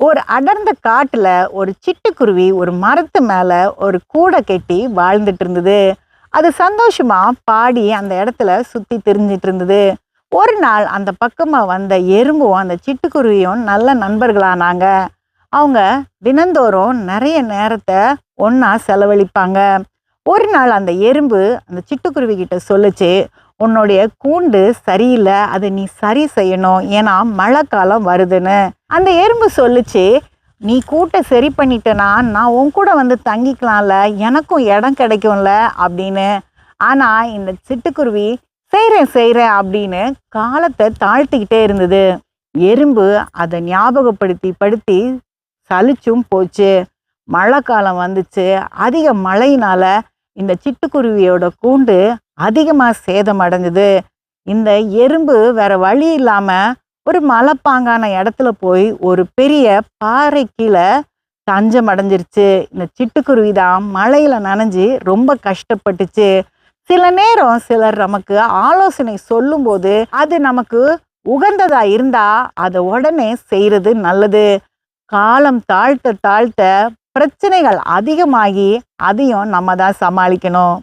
ஒரு அடர்ந்த காட்டில் ஒரு சிட்டுக்குருவி ஒரு மரத்து மேலே ஒரு கூடை கட்டி வாழ்ந்துட்டு இருந்தது. அது சந்தோஷமா பாடி அந்த இடத்துல சுத்தி தெரிஞ்சிட்டு இருந்தது. ஒரு நாள் அந்த பக்கமாக வந்த எறும்பும் அந்த சிட்டுக்குருவியும் நல்ல நண்பர்களானாங்க. அவங்க தினந்தோறும் நிறைய நேரத்தை ஒன்றா செலவழிப்பாங்க. ஒரு நாள் அந்த எறும்பு அந்த சிட்டுக்குருவி கிட்ட சொல்லிச்சு உன்னுடைய கூண்டு சரியில்லை அதை நீ சரி செய்யணும். ஏன்னா மழை காலம் வருதுன்னு. அந்த எறும்பு சொல்லுச்சு நீ கூட்டை சரி பண்ணிட்டேனா நான் உன் கூட வந்து தங்கிக்கலாம்ல எனக்கும் இடம் கிடைக்கும்ல அப்படின்னு. ஆனால் இந்த சிட்டுக்குருவி செய்கிறேன் செய்கிறேன் அப்படின்னு காலத்தை தாழ்த்திக்கிட்டே இருந்தது. எறும்பு அதை ஞாபகப்படுத்தி படுத்தி சலிச்சும் போச்சு. மழை காலம் வந்துச்சு. அதிக மழையினால இந்த சிட்டுக்குருவியோட கூண்டு அதிகமாக சேதம் அடைஞ்சது இந்த எறும்பு வேற வழி இல்லாமல் ஒரு மலைப்பாங்கான இடத்துல போய் ஒரு பெரிய பாறை கீழே தஞ்சம் அடைஞ்சிருச்சு. இந்த சிட்டுக்குருவி தான் மழையில் நனைஞ்சு ரொம்ப கஷ்டப்பட்டுச்சு. சில நேரம் சிலர் நமக்கு ஆலோசனை சொல்லும்போது அது நமக்கு உகந்ததா இருந்தா அதை உடனே செய்யறது நல்லது. காலம் தாழ்த்த தாழ்த்த பிரச்சனைகள் அதிகமாகி அதையும் நம்ம தான் சமாளிக்கணும்.